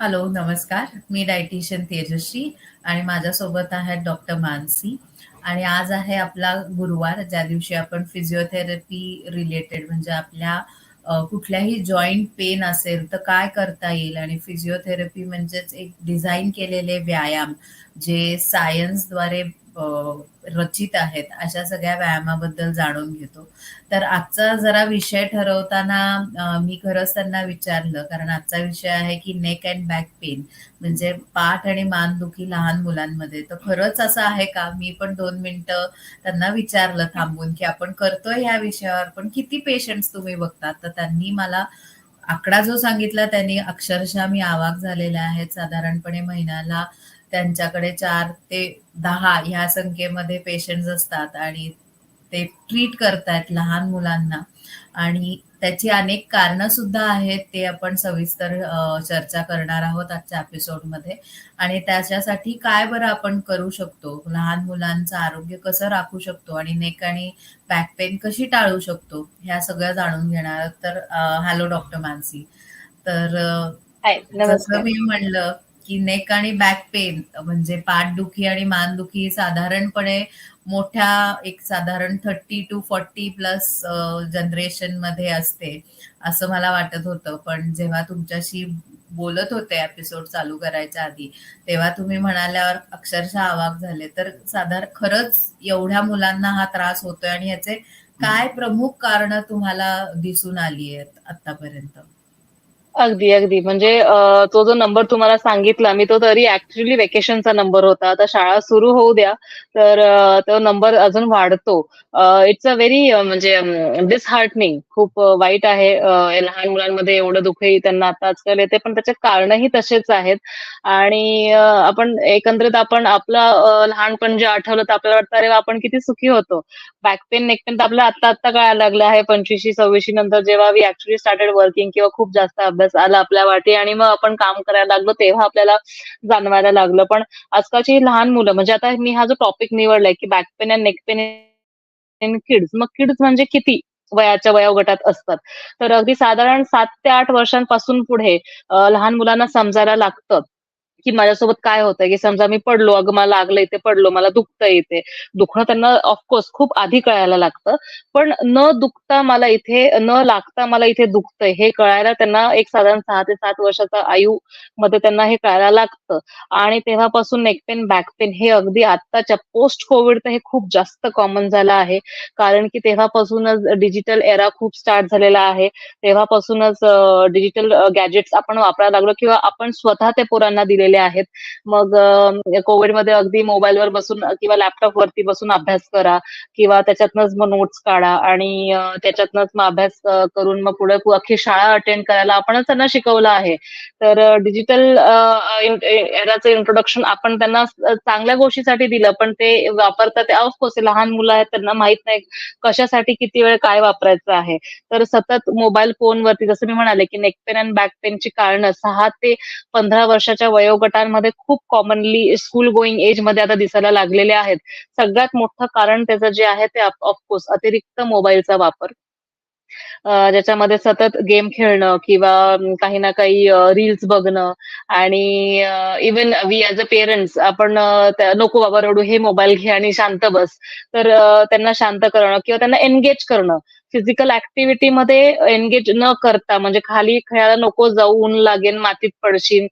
Hello, नमस्कार. मी dietitian Tejashri आणि माझ्यासोबत आहेत डॉक्टर मानसी आणि आज आहे आपला गुरुवार, ज्या दिवशी आपण फिजिओथेरपी रिलेटेड म्हणजे आपल्या कुठल्याही जॉईंट पेन असेल तर काय करता येईल आणि फिजिओथेरपी म्हणजेच एक डिझाईन केलेले व्यायाम जे सायन्सद्वारे रचित आहेत, अशा सगळ्या व्यायामाबद्दल जाणून घेतो. तर आजचा जरा विषय ठरवताना मी खरंच त्यांना विचारलं कारण आजचा विषय आहे की नेक अँड बॅक पेन म्हणजे पाठ आणि मानदुखी लहान मुलांमध्ये. तर खरंच असं आहे का? मी पण दोन मिनिटं त्यांना विचारलं थांबून, की आपण करतोय ह्या विषयावर, पण किती पेशंट्स तुम्ही बघतात? तर त्यांनी मला आकडा जो सांगितला त्यांनी अक्षरशः मी आवाक झालेला आहेत. साधारणपणे महिन्याला त्यांच्याकडे 4 ते 10 ह्या संख्येमध्ये पेशंट्स असतात आणि ते ट्रीट करतायत लहान मुलांना आणि त्याची अनेक कारणं सुद्धा आहेत. ते आपण सविस्तर चर्चा करणार आहोत आजच्या एपिसोडमध्ये आणि त्याच्यासाठी काय बरं आपण करू शकतो? लहान मुलांचं आरोग्य कसं राखू शकतो आणि नेक आणि बॅक पेन कशी टाळू शकतो? ह्या सगळं जाणून घेणार. तर हॅलो डॉक्टर मानसी. तर जसं. मी म्हणलं, की नेक आणि बॅक पेन म्हणजे पाठदुखी आणि मानदुखी साधारणपणे मोठ्या एक साधारण 30 टू 40 प्लस जनरेशनमध्ये असते, असं मला वाटत होतं. पण जेव्हा तुमच्याशी बोलत होते एपिसोड चालू करायच्या आधी, तेव्हा तुम्ही म्हणाल्यावर अक्षरशः आवाक झाले. तर साधारण खरंच एवढ्या मुलांना हा त्रास होतोय आणि याचे काय प्रमुख कारण तुम्हाला दिसून आली आहेत आत्तापर्यंत? अगदी, अगदी. म्हणजे अ, तो जो नंबर तुम्हाला सांगितला मी तो तरी ॲक्चुअली व्हॅकेशनचा नंबर होता. आता शाळा सुरू होऊ द्या, तर अ, तो नंबर अजून वाढतो. अ, इट्स अ व्हेरी म्हणजे अं, डिसहार्टनिंग खूप अ, वाईट आहे. अ, लहान मुलांमध्ये एवढं दुःखही त्यांना आता आजकाल येते, पण त्याचे कारणही तसेच आहेत. आणि अ, आपण एकंदरीत आपण आपलं अ, लहानपण जे आठवलं तर आपल्याला वाटतं, "अरे वाह! आपण किती सुखी होतो." बॅक पेन, नेक पेन तर आपल्याला आत्ता-आत्ता कळायला लागलं आहे 25शी-26शी नंतर जेव्हा वी ॲक्चुअली स्टार्टेड वर्किंग किंवा खूप जास्त अभ्यास आला आपल्या वाटी आणि मग आपण काम करायला लागलो, तेव्हा आपल्याला जाणवायला लागलं. पण आजकालची लहान मुलं म्हणजे आता मी हा जो टॉपिक निवडलाय, की back pain and neck pain in kids. मग किड्स म्हणजे किती वयाच्या वयोगटात असतात? तर अगदी साधारण सात ते आठ वर्षांपासून पुढे लहान मुलांना समजायला लागतं, की माझ्यासोबत काय होतंय, की समजा मी पडलो, "अगं मला लागलं इथे, पडलो, मला दुखतंय इथे." दुखणं त्यांना ऑफकोर्स खूप आधी कळायला लागतं. पण न दुखता मला इथे न लागता मला इथे दुखतंय, हे कळायला त्यांना एक साधारण सहा ते सात वर्षाचा आयु मध्ये त्यांना हे कळायला लागतं. आणि तेव्हापासून नेक पेन, बॅक पेन हे अगदी आत्ताच्या पोस्ट कोविड तर हे खूप जास्त कॉमन झालं आहे. कारण की तेव्हापासूनच डिजिटल एरा खूप स्टार्ट झालेला आहे. तेव्हापासूनच डिजिटल गॅजेट्स आपण वापरायला लागलो किंवा आपण स्वतः ते पोरांना दिलेले आहेत. मग कोविडमध्ये अगदी मोबाईलवर बसून किंवा लॅपटॉपवरती बसून अभ्यास करा किंवा त्याच्यातनंच मग नोट्स काढा आणि त्याच्यातनंच मग अभ्यास करून मग पुढे अख्खी शाळा अटेंड करायला आपणच त्यांना शिकवलं आहे. तर डिजिटल याचं एराचं इंट्रोडक्शन आपण त्यांना चांगल्या गोष्टीसाठी दिलं, पण ते वापरतात ते लहान मुलं आहेत, त्यांना माहीत नाही कशासाठी किती वेळ काय वापरायचं आहे. तर सतत मोबाईल फोनवरती जसं मी म्हणाले, की नेक पेन एंड बॅक पेनची कारणं सहा ते 15 वर्षाच्या गटांमध्ये खूप कॉमनली स्कूल गोईंग एजमध्ये आता दिसायला लागलेले आहेत. सगळ्यात मोठं कारण त्याचं जे आहे ते ऑफकोर्स अतिरिक्त मोबाईलचा वापर. ज्याच्यामध्ये सतत गेम खेळणं किंवा काही ना काही रील्स बघणं आणि even even we as a parents आपण "नको बाबा रडू, हे मोबाईल घे आणि शांत बस." तर त्यांना शांत करणं किंवा त्यांना एंगेज करणं. फिजिकल ॲक्टिव्हिटीमध्ये एंगेज न करता म्हणजे खाली खेळायला नको जाऊ, ऊन लागेल, मातीत पडशील.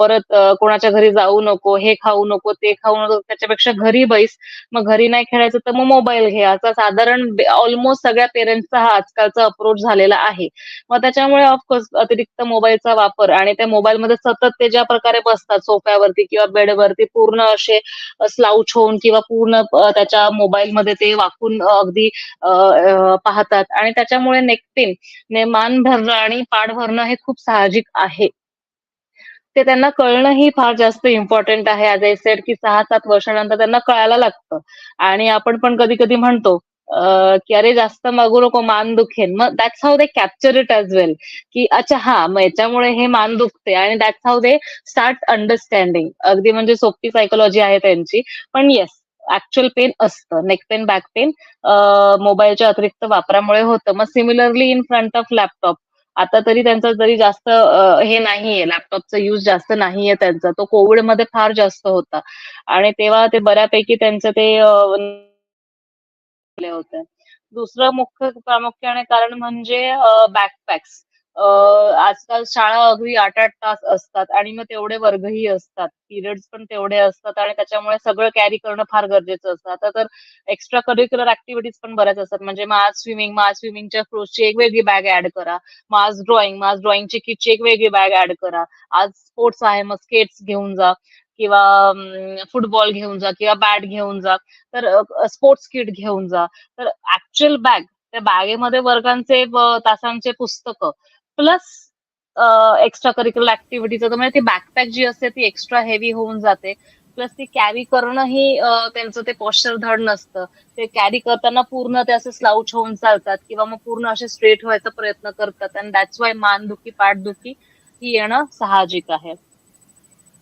परत कोणाच्या घरी जाऊ नको, हे खाऊ नको, ते खाऊ नको. त्याच्यापेक्षा घरी बैस. मग घरी नाही खेळायचं तर मग मोबाईल घे. असा साधारण ऑलमोस्ट सगळ्या पेरेंट्सचा हा आजकालचा अप्रोच झालेला आहे. मग त्याच्यामुळे ऑफकोर्स अतिरिक्त मोबाईलचा वापर आणि त्या मोबाईलमध्ये सतत ते ज्या प्रकारे बसतात सोफ्यावरती किंवा बेडवरती पूर्ण असे स्लाउच होऊन किंवा पूर्ण त्याच्या मोबाईलमध्ये ते वाकून अगदी पाहत जातात आणि त्याच्यामुळे नेक ने मान भरणं आणि पाठ भरणं हे खूप साहजिक आहे. ते त्यांना कळणंही फार जास्त इम्पॉर्टंट आहे. आज आय सेड की 6-7 वर्षानंतर त्यांना कळायला लागतं आणि आपण पण कधी-कधी म्हणतो की "अरे जास्त मागू नको, मान दुखेन मग that's how they capture it as well, की अच्छा हा मग याच्यामुळे हे मान दुखते आणि that's how they start understanding. अगदी म्हणजे सोपी सायकोलॉजी आहे त्यांची. पण येस, ऍक्च्युअल पेन असतं. नेक पेन, बॅक पेन मोबाईलच्या अतिरिक्त वापरामुळे होतं. मग similarly in front of laptop आता तरी त्यांचा जरी जास्त हे नाहीये लॅपटॉपचा यूज जास्त नाहीये त्यांचा. तो कोविडमध्ये फार जास्त होता आणि तेव्हा ते बऱ्यापैकी त्यांचं ते होतं दुसरं मुख्य प्रामुख्याने कारण म्हणजे बॅकपॅक्स. आजकाल शाळा अगदी 8-8 तास असतात आणि मग तेवढे वर्गही असतात. पिरियड्स पण तेवढे असतात आणि त्याच्यामुळे सगळं कॅरी करणं फार गरजेचं असतं. आता तर एक्स्ट्रा करिक्युलर ऍक्टिव्हिटीज पण बऱ्याच असतात. म्हणजे मास स्विमिंग, मास स्विमिंगच्या फ्लोर्सची एक वेगळी बॅग ऍड करा. मास ड्रॉइंग, मास ड्रॉइंगची किटची एक वेगळी बॅग ऍड करा. आज स्पोर्ट्स आहे, मग स्केट्स घेऊन जा किंवा फुटबॉल घेऊन जा किंवा बॅट घेऊन जा. तर स्पोर्ट्स किट घेऊन जा. तर ऍक्च्युअल बॅग, त्या बॅगेमध्ये वर्गांचे तासांचे पुस्तकं प्लस एक्स्ट्रा करिक्युलर ॲक्टिव्हिटीज तर म्हणजे ती बॅकपॅक जी असते ती एक्स्ट्रा हेवी होऊन जाते. प्लस ती कॅरी करणंही ही त्यांचं ते पॉश्चर धड नसतं. ते कॅरी करताना पूर्ण ते असे स्लाउच होऊन चालतात किंवा मग पूर्ण असे स्ट्रेट व्हायचा प्रयत्न करतात अँड दॅट्स वाय मानदुखी, पाठदुखी ही येणं साहजिक आहे.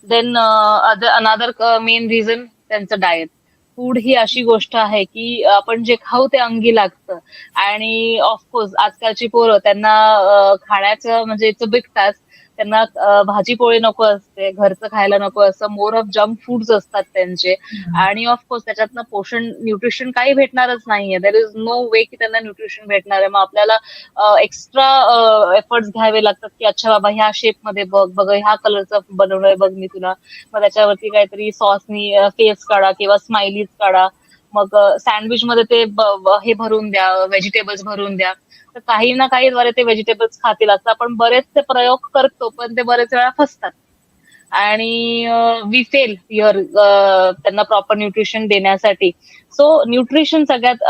देन अनदर मेन रिझन त्यांचं डायट. फूड ही अशी गोष्ट आहे, की आपण जे खाऊ ते अंगी लागतं आणि ऑफकोर्स आजकालची पोरं त्यांना खाण्याचं म्हणजे इट्स अ बिग टास्क. त्यांना अ, भाजी-पोळी नको असते, घरचं खायला नको असतं. मोर ऑफ जंक फूड्स असतात त्यांचे. आणि ऑफकोर्स त्याच्यातनं पोषण, न्यूट्रिशन काही भेटणारच नाहीये. देअर इज नो वे की त्यांना न्यूट्रिशन भेटणार आहे. मग आपल्याला एक्स्ट्रा एफर्ट्स घ्यावे लागतात, की अच्छा बाबा ह्या शेपमध्ये बघ, बघ ह्या कलरचं बनवलंय बघ मी तुला. मग त्याच्यावरती काहीतरी सॉसनी फेस काढा किंवा स्माइलीज काढा. मग सँडविच मध्ये ते हे भरून द्या, व्हेजिटेबल्स भरून द्या. तर काही ना काही द्वारे ते व्हेजिटेबल्स खातील असं आपण बरेचसे प्रयोग करतो, पण ते बरेच वेळा फसतात. आणि वी फेल त्यांना प्रॉपर न्यूट्रिशन देण्यासाठी. सो न्यूट्रिशन सगळ्यात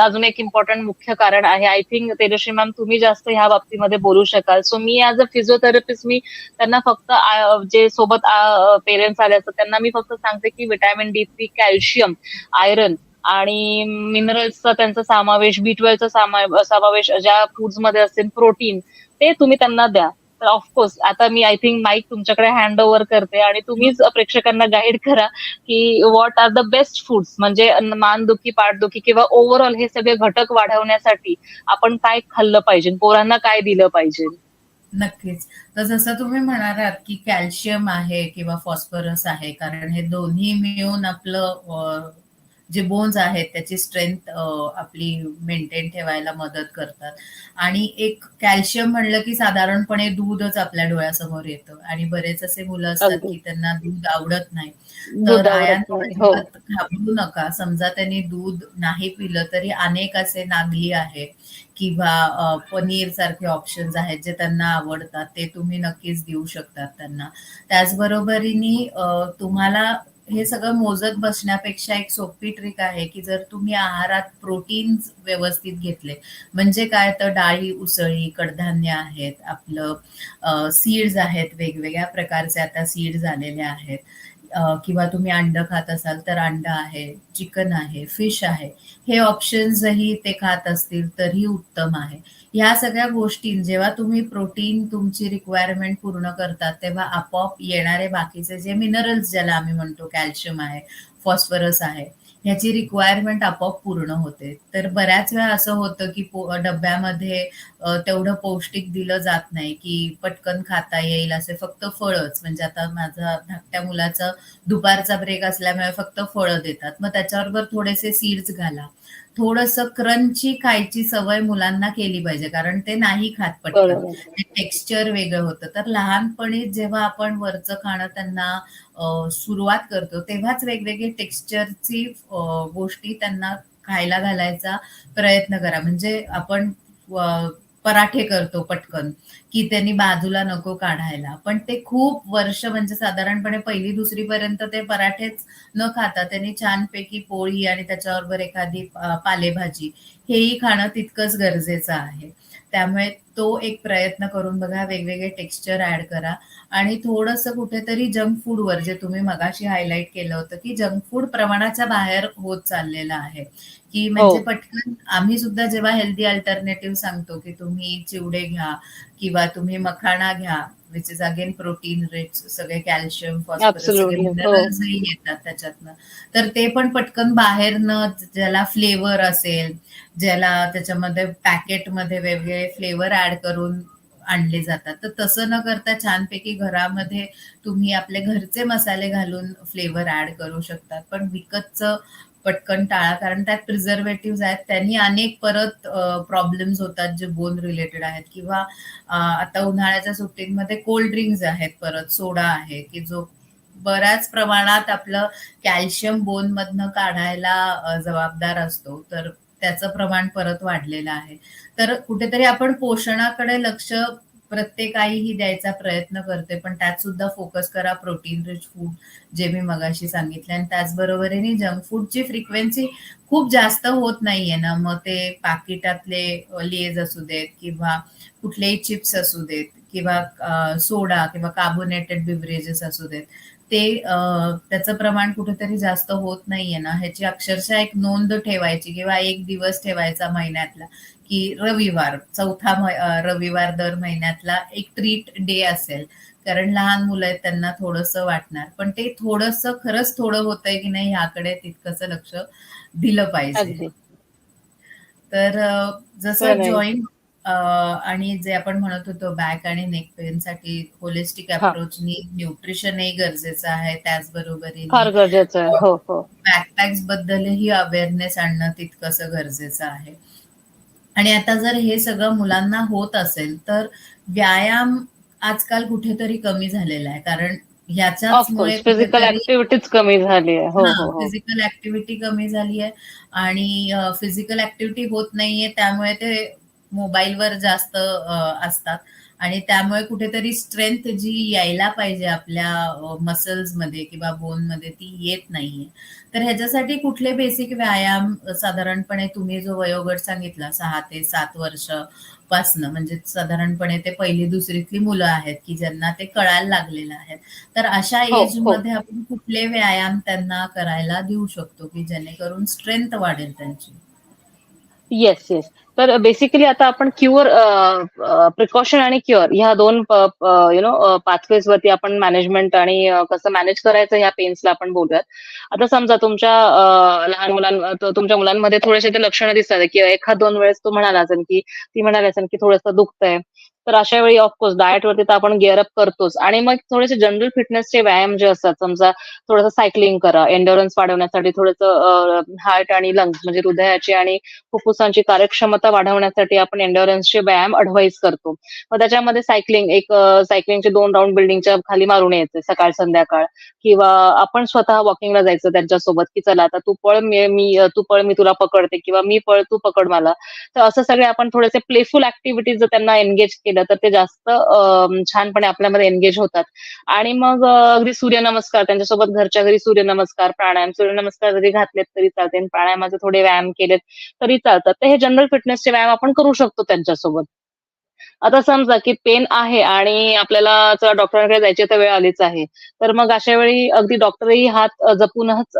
अजून एक इम्पॉर्टंट मुख्य कारण आहे. आय थिंक तेजश्री मॅम तुम्ही जास्त ह्या बाबतीमध्ये बोलू शकाल. सो मी ॲज अ फिजिओथेरपिस्ट मी त्यांना फक्त जे सोबत पेरेंट्स आले असतात त्यांना मी फक्त सांगते, की vitamin D three calcium, iron आणि मिनरल्सचा त्यांचा समावेश, बी ट्वेल्वचा समावेश ज्या फूड्समध्ये असतील प्रोटीन ते तुम्ही त्यांना द्या. तर ऑफकोर्स आता मी आय थिंक माईक तुमच्याकडे हँड ओव्हर करते आणि तुम्हीच प्रेक्षकांना गाईड करा, की what are the best foods म्हणजे मानदुखी, पाठदुखी किंवा ओव्हरऑल हे सगळे घटक वाढवण्यासाठी आपण काय खाल्लं पाहिजे? पोरांना काय दिलं पाहिजे? नक्कीच. तर जसं तुम्ही म्हणालात, की कॅल्शियम आहे किंवा फॉस्फरस आहे. कारण हे दोन्ही मिळून आपलं जे बोन्स आहेत त्याची स्ट्रेंथ आपली मेंटेन ठेवायला मदत करतात. आणि एक कॅल्शियम म्हणलं, की साधारणपणे दूधच आपल्या डोळ्यासमोर येतं आणि बरेच असे मुलं असतात. की त्यांना दूध आवडत नाही. तर आयांनो. हो. घाबरू नका. समजा त्यांनी दूध नाही पिलं तरी अनेक असे नागली आहे किंवा पनीर सारखे ऑप्शन्स आहेत जे त्यांना आवडतात. ते तुम्ही नक्कीच देऊ शकतात त्यांना. त्याचबरोबरीने तुम्हाला हे सगळं मोजत बसण्यापेक्षा एक सोपी ट्रिक आहे, की जर तुम्ही आहारात प्रोटीन्स व्यवस्थित घेतले, म्हणजे काय तर डाळी, उसळी, कडधान्य आहेत, आपलं सीड्स आहेत, वेगवेगळ्या प्रकारचे आता सीड्स आलेले आहेत. किंवा तुम्ही अंड खात असाल तर अंड आहे, चिकन आहे, फिश आहे. हे ऑप्शन्सही ते खात असतील तरीही उत्तम आहे. ह्या सगळ्या गोष्टी जेव्हा तुम्ही प्रोटीन तुमची रिक्वायरमेंट पूर्ण करतात, तेव्हा आपोआप येणारे बाकीचे जे मिनरल्स ज्याला आम्ही म्हणतो कॅल्शियम आहे, फॉस्फरस आहे, ह्याची रिक्वायरमेंट आपोआप पूर्ण होते. तर बऱ्याच वेळा असं होतं, की डब्यामध्ये तेवढं पौष्टिक दिलं जात नाही, की पटकन खाता येईल असे फक्त फळच. म्हणजे आता माझा धाकट्या मुलाचा दुपारचा ब्रेक असल्यामुळे फक्त फळं देतात. मग त्याच्याबरोबर थोडेसे सीड्स घाला. थोडंसं क्रंची खायची सवय मुलांना केली पाहिजे, कारण ते नाही खात पटकन. बरोबर. ते टेक्स्चर वेगळं होतं. तर लहानपणी जेव्हा आपण वरचं खाणं त्यांना अ, सुरुवात करतो, तेव्हाच वेगवेगळे टेक्स्चरची अ, गोष्टी त्यांना खायला घालायचा प्रयत्न करा. म्हणजे आपण अ, पराठे करतो पटकन, की त्यांनी बाजूला नको काढायला. पण ते खूप वर्ष म्हणजे साधारणपणे 1ली-2री पर्यंत ते पराठेच न खाता त्यांनी छानपैकी पोळी आणि त्याच्याबरोबर एखादी पालेभाजी हेही खाणं तितकंच गरजेचं आहे. त्यामुळे तो एक प्रयत्न करून बघा. वेगवेगळे टेक्स्चर ॲड करा आणि थोडंसं कुठेतरी जंक फूडवर जे तुम्ही मगाशी हायलाइट केलं होतं, की जंक फूड प्रमाणाच्या बाहेर होत चाललेलं आहे, की म्हणजे हो. पटकन आम्ही सुद्धा जेव्हा हेल्दी अल्टरनेटिव्ह सांगतो, की तुम्ही चिवडे घ्या किंवा तुम्ही मखाणा घ्या, which is again protein rich सगळे कॅल्शियम, फॉस्फरस. हो. मिनरल्सही येतात त्याच्यातनं. तर ते पण पटकन बाहेरनं ज्याला फ्लेवर असेल, ज्याला त्याच्यामध्ये पॅकेटमध्ये वेगवेगळे फ्लेवर ॲड करून आणले जातात तर तसं न करता छानपैकी घरामध्ये तुम्ही आपले घरचे मसाले घालून फ्लेवर ऍड करू शकतात पण विकतचं पटकन टाळा कारण त्यात प्रिझर्वेटिव्ह आहेत. त्यांनी अनेक परत प्रॉब्लेम्स होतात जे बोन रिलेटेड आहेत. किंवा आता उन्हाळ्याच्या सुट्टींमध्ये कोल्ड ड्रिंक्स आहेत परत सोडा आहे की जो बऱ्याच प्रमाणात आपलं कॅल्शियम बोन मधनं काढायला जबाबदार असतो. तर त्याचं प्रमाण परत वाढलेलं आहे. तर कुठेतरी आपण पोषणाकडे लक्ष प्रत्येक आई ही द्यायचा प्रयत्न करते पण त्यात सुद्धा फोकस करा प्रोटीन रिच फूड जे मी मगाशी सांगितले. आणि त्याचबरोबरीने जंक फूडची फ्रिक्वेन्सी खूप जास्त होत नाहीये ना. मग ते पाकिटातले लेज असू देत किंवा कुठलेही चिप्स असू देत किंवा सोडा किंवा कार्बोनेटेड बिव्हरेजेस असू देत ते त्याचं प्रमाण कुठेतरी जास्त होत नाहीये ना. ह्याची अक्षरशः एक नोंद ठेवायची किंवा एक दिवस ठेवायचा महिन्यातला. की रविवार चौथा रविवार दर महिन्यातला एक ट्रीट डे असेल. कारण लहान मुलं आहेत त्यांना थोडंसं वाटणार. पण ते थोडंसं खरंच थोडं होतंय की नाही ह्याकडे तितकंसं लक्ष दिलं पाहिजे. तर जसं. जॉईंट आणि जे आपण म्हणत होतो बॅक आणि नेक पेन साठी होलिस्टिक हा. अप्रोचनी न्यूट्रिशनही गरजेचं आहे हो हो. बॅकपॅक्स बद्दलही अवेअरनेस आणणं तितकंसं गरजेचं आहे. आणि आता जर हे सगळं मुलांना होत असेल तर व्यायाम आजकाल कुठेतरी कमी झालेला आहे. कारण ऑफकोर्स फिजिकल ऍक्टिव्हिटीच कमी झाली आहे. हो हो हो फिजिकल ऍक्टिव्हिटी कमी झाली आहे. आणि फिजिकल ऍक्टिव्हिटी होत नाहीये त्यामुळे ते मोबाईलवर जास्त असतात. आणि त्यामुळे कुठेतरी स्ट्रेंथ जी यायला पाहिजे आपल्या मसल्समध्ये किंवा बोनमध्ये ती येत नाहीये. तर ह्याच्यासाठी कुठले बेसिक व्यायाम साधारणपणे तुम्ही जो वयोगट सांगितला सहा ते सात वर्ष पासनं म्हणजे साधारणपणे ते पहिली दुसरीतली मुलं आहेत की ज्यांना ते कळायला लागलेलं आहे तर अशा हो, एजमध्ये आपण कुठले व्यायाम त्यांना करायला देऊ शकतो की जेणेकरून स्ट्रेंथ वाढेल त्यांची? येस येस तर बेसिकली आता आपण क्युअर प्रिकॉशन आणि क्युअर ह्या दोन यु नो पाथवेज वरती आपण मॅनेजमेंट आणि कसं मॅनेज करायचं ह्या पेन्सला आपण बोलूयात. आता समजा तुमच्या लहान मुलां तुमच्या मुलांमध्ये थोडेसे ते लक्षणं दिसतात की एखाद दोन वेळेस तो म्हणाला असेल की ती म्हणाली असेल की थोडंसं दुखतंय. तर अशा वेळी ऑफकोर्स डाएट वरती तर आपण गिअरअप करतोच. आणि मग थोडेसे जनरल फिटनेसचे व्यायाम जे असतात समजा थोडंसं सायकलिंग करा एन्डोरन्स वाढवण्यासाठी थोडंसं हार्ट आणि लंग्स म्हणजे हृदयाची आणि फुफ्फुसांची कार्यक्षमता वाढवण्यासाठी आपण एन्डोरन्सचे व्यायाम अडवाईस करतो. मग त्याच्यामध्ये सायकलिंग एक सायकलिंगचे दोन राऊंड बिल्डिंगच्या खाली मारून यायचे सकाळ संध्याकाळ. किंवा आपण स्वतः वॉकिंगला जायचं त्यांच्यासोबत की चला आता तू पळ मी मी तू पळ मी तुला पकडते किंवा मी पळ तू पकड मला. तर असं सगळे आपण थोडेसे प्लेफुल ऍक्टिव्हिटीज जर त्यांना एंगेज केलं तर ते जास्त छानपणे आपल्यामध्ये एनगेज होतात. आणि मग अगदी सूर्यनमस्कार त्यांच्यासोबत घरच्या घरी सूर्यनमस्कार प्राणायाम सूर्यनमस्कार जरी घातलेत तरी चालते प्राणायामाचे थोडे व्यायाम केलेत तरी चालतात. तर हे जनरल फिटनेसचे व्यायाम आपण करू शकतो त्यांच्यासोबत. आता समजा की पेन आहे आणि आपल्याला चला डॉक्टरांकडे जायची तर वेळ आलीच आहे तर मग अशा वेळी अगदी डॉक्टरही हात जपूनच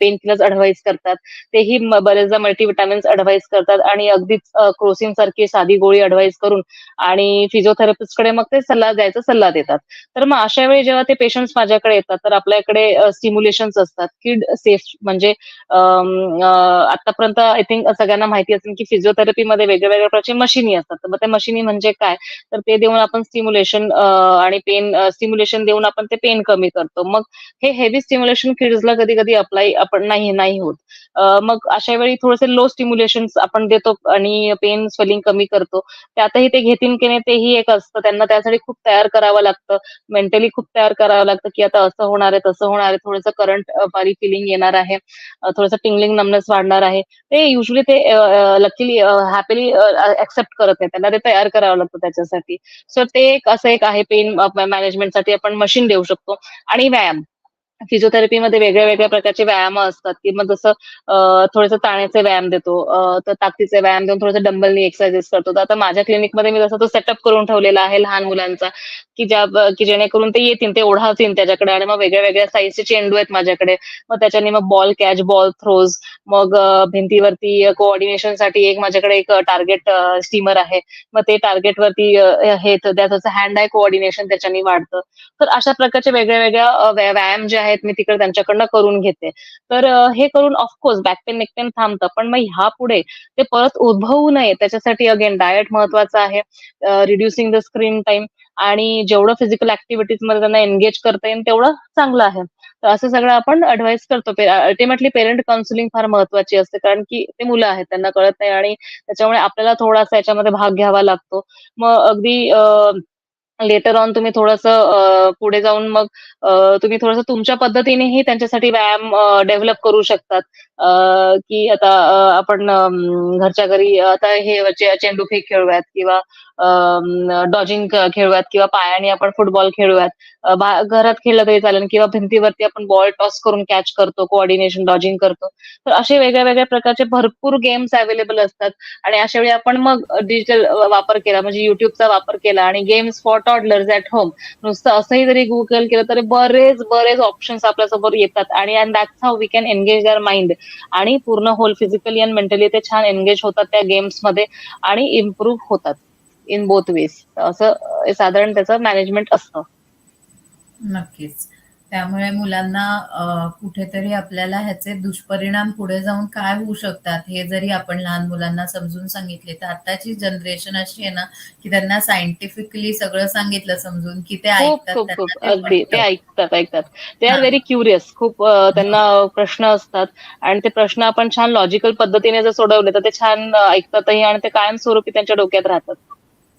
पेन किलर्स अडवाईस करतात. तेही बरेचदा मल्टीविटामिन्स अडवाईस करतात आणि अगदीच क्रोसिन सारखी साधी गोळी अडवाईस करून आणि फिजिओथेरपिस्टकडे मग ते सल्ला द्यायचा सल्ला देतात. तर मग अशा वेळी जेव्हा ते पेशंट्स माझ्याकडे येतात तर आपल्याकडे स्टिम्युलेशन्स असतात. किड सेफ म्हणजे आतापर्यंत आय थिंक सगळ्यांना माहिती असेल की फिजिओथेरपीमध्ये वेगळ्या वेगळ्या प्रकारचे मशीनी असतात. तर मग त्या मशिनी म्हणजे काय? तर ते देऊन आपण स्टिम्युलेशन आणि पेन स्टिम्युलेशन देऊन आपण ते पेन कमी करतो. मग हे हेवी स्टिम्युलेशन किड्सला कधी कधी अप्लाय आपण नाही नाही होत. मग अशा वेळी थोडेसे लो स्टिम्युलेशन आपण देतो आणि पेन स्वेलिंग कमी करतो. त्यातही ते घेतील की नाही तेही एक असतं. त्यांना त्यासाठी खूप तयार करावं लागतं. मेंटली खूप तयार करावं लागतं की आता असं होणार आहे तसं होणार आहे. थोडंसं करंट बारी फिलिंग येणार आहे. थोडंसं टिंगलिंग नमनेस वाढणार आहे. ते युजली ते लकीली हॅपीली ऍक्सेप्ट करत नाही. त्यांना ते तयार करावं लागतं त्याच्यासाठी. सो ते एक असं एक आहे पेन मॅनेजमेंटसाठी आपण मशीन देऊ शकतो. आणि व्यायाम. फिजिओथेरपीमध्ये वेगळ्या वेगळ्या प्रकारचे व्यायाम असतात. की मग जसं थोडंसं ताण्याचे व्यायाम देतो तर ताकदीचे व्यायाम देऊन थोडंसं डंबलनी एक्सरसाइजेस करतो. तर आता माझ्या क्लिनिकमध्ये मी जसं तो सेटअप करून ठेवलेला आहे लहान मुलांचा की ज्या की जेणेकरून ते येतील ते ओढावतील त्याच्याकडे आणि मग वेगळ्या वेगळ्या साईजचे चेंडू आहेत माझ्याकडे. मग त्याच्याने मग बॉल कॅच बॉल थ्रोज मग भिंतीवरती कोऑर्डिनेशनसाठी साठी एक माझ्याकडे एक टार्गेट स्टीमर आहे. मग ते टार्गेट वरती हे तर त्याचं हँड आय कोऑर्डिनेशन त्याच्याने वाढतं. तर अशा प्रकारचे वेगळ्या वेगळ्या व्यायाम जे आहेत आहेत मी तिकडे त्यांच्याकडनं करून घेते. तर हे करून ऑफकोर्स बॅक नेकपेन थांबतं. पण मग ह्या पुढे ते परत उद्भवू नये त्याच्यासाठी अगेन डायट महत्वाचं आहे. रिड्युसिंग द स्क्रीन टाइम आणि जेवढं फिजिकल ऍक्टिव्हिटीजमध्ये त्यांना एंगेज करता येईल तेवढं चांगलं आहे. तर असं सगळं आपण ॲडव्हाइस करतो. अल्टिमेटली पेरेंट काउन्सिलिंग फार महत्वाची असते. कारण की ते मुलं आहेत त्यांना कळत नाही आणि त्याच्यामुळे आपल्याला थोडासा याच्यामध्ये भाग घ्यावा लागतो. मग अगदी अ, लेटर ऑन तुम्ही थोडंसं पुढे जाऊन मग तुम्ही थोडंसं तुमच्या पद्धतीनेही त्यांच्यासाठी व्यायाम डेव्हलप करू शकतात. की आता आपण घरच्या घरी आता हे चेंडू फेक खेळूयात किंवा डॉजिंग खेळूयात किंवा पायाने आपण फुटबॉल खेळूयात. घरात खेळलं तरी चालेल किंवा भिंतीवरती आपण बॉल टॉस करून कॅच करतो, कोऑर्डिनेशन डॉजिंग करतो. तर असे वेगळ्या-वेगळ्या प्रकारचे भरपूर गेम्स अवेलेबल असतात आणि अशा वेळी आपण मग डिजिटल वापर केला म्हणजे युट्यूबचा वापर केला आणि games for toddlers at home नुसतं असंही जरी गुगल केलं तरी बरेच, बरेच ऑप्शन्स आपल्यासमोर येतात आणि and that's how we can engage their mind आणि पूर्ण होल फिजिकली अँड मेंटली ते छान एंगेज होतात त्या गेम्समध्ये आणि इम्प्रूव्ह होतात इन बोथ वेज. असं साधारण त्याचं मॅनेजमेंट असतं. नक्कीच. त्यामुळे मुलांना कुठेतरी आपल्याला ह्याचे दुष्परिणाम पुढे जाऊन काय होऊ शकतात, हे जरी आपण लहान मुलांना समजून सांगितले, तर आत्ताची जनरेशन अशी आहे ना, की त्यांना सायंटिफिकली सगळं सांगितलं समजून, की ते ऐकतात. ते अगदी. ते. ऐकतात, ऐकतात. They are. Very curious. खूप त्यांना प्रश्न असतात आणि ते प्रश्न आपण छान लॉजिकल पद्धतीने जर सोडवले, तर ते छान ऐकतातही आणि ते कायमस्वरूपी त्यांच्या डोक्यात राहतात.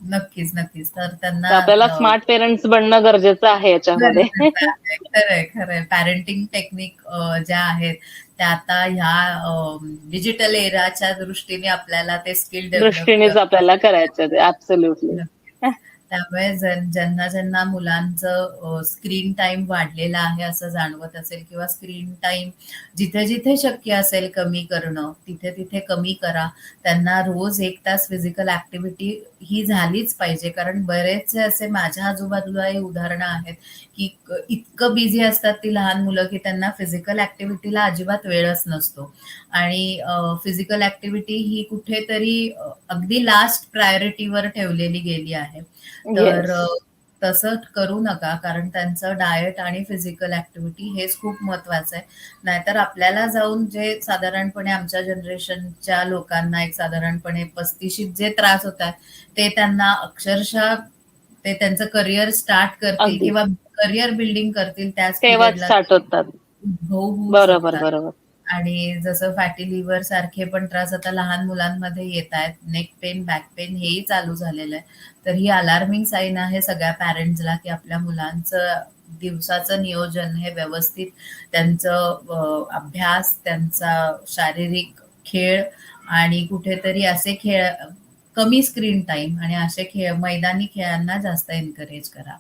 नक्कीच, नक्कीच. तर त्यांना आपल्याला स्मार्ट पेरेंट्स बनणं गरजेचं आहे याच्यामध्ये. खरंय, खरंय. पॅरेंटिंग टेक्निक ज्या आहेत, त्या आता ह्या डिजिटल एराच्या दृष्टीने आपल्याला ते स्किल दृष्टीनेच आपल्याला करायचं ते. त्यामुळे ज्यांना, ज्यांना मुलांचं स्क्रीन टाईम वाढलेला आहे असं जाणवत असेल किंवा स्क्रीन टाइम जिथे-जिथे शक्य असेल कमी करणं, तिथे-तिथे कमी करा. त्यांना रोज एक तास फिजिकल ऍक्टिव्हिटी ही झालीच पाहिजे. कारण बरेचसे असे माझ्या आजूबाजूलाही उदाहरणं आहेत, की इतकं बिझी असतात ती लहान मुलं, की त्यांना फिजिकल ऍक्टिव्हिटीला अजिबात वेळच नसतो आणि फिजिकल ऍक्टिव्हिटी ही कुठेतरी अगदी लास्ट प्रायोरिटीवर ठेवलेली गेली आहे. तर. तसं करू नका. कारण त्यांचं डायट आणि फिजिकल ॲक्टिव्हिटी हेच खूप महत्वाचं आहे. नाहीतर आपल्याला जाऊन जे साधारणपणे आमच्या जनरेशनच्या लोकांना एक साधारणपणे 35शीत जे त्रास होतात, ते त्यांना अक्षरशः ते त्यांचं करियर स्टार्ट करतील. किंवा करियर बिल्डिंग करतील त्याच होऊ बरोबर. बरोबर. आणि जसं फॅटी लिव्हर सारखे पण त्रास आता लहान मुलांमध्ये येतायत. नेक पेन, बॅक पेन हेही चालू झालेलं आहे. तर ही अलार्मिंग साईन आहे सगळ्या पॅरेंट्सला, की आपल्या मुलांचं दिवसाचं नियोजन हे व्यवस्थित त्यांचं अभ्यास, त्यांचा शारीरिक खेळ आणि कुठेतरी असे खेळ कमी स्क्रीन टाईम आणि असे खेळ मैदानी खेळांना जास्त एन्करेज करा.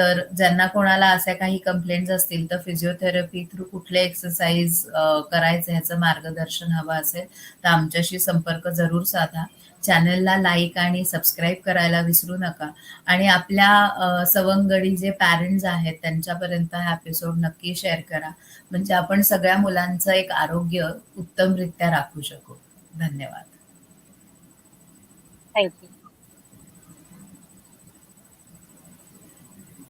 तर ज्यांना कोणाला अशा काही कंप्लेंट्स असतील, तर फिजिओथेरपी थ्रू कुठले एक्सरसाइज करायचे ह्याचं मार्गदर्शन हवं असेल, तर आमच्याशी संपर्क जरूर साधा. चॅनलला लाईक आणि सबस्क्राईब करायला विसरू नका आणि आपल्या सवंगडी जे पॅरेंट्स आहेत, त्यांच्यापर्यंत हा एपिसोड नक्की शेअर करा. म्हणजे आपण सगळ्या मुलांचं एक आरोग्य उत्तमरित्या राखू शकू. धन्यवाद. Thank you.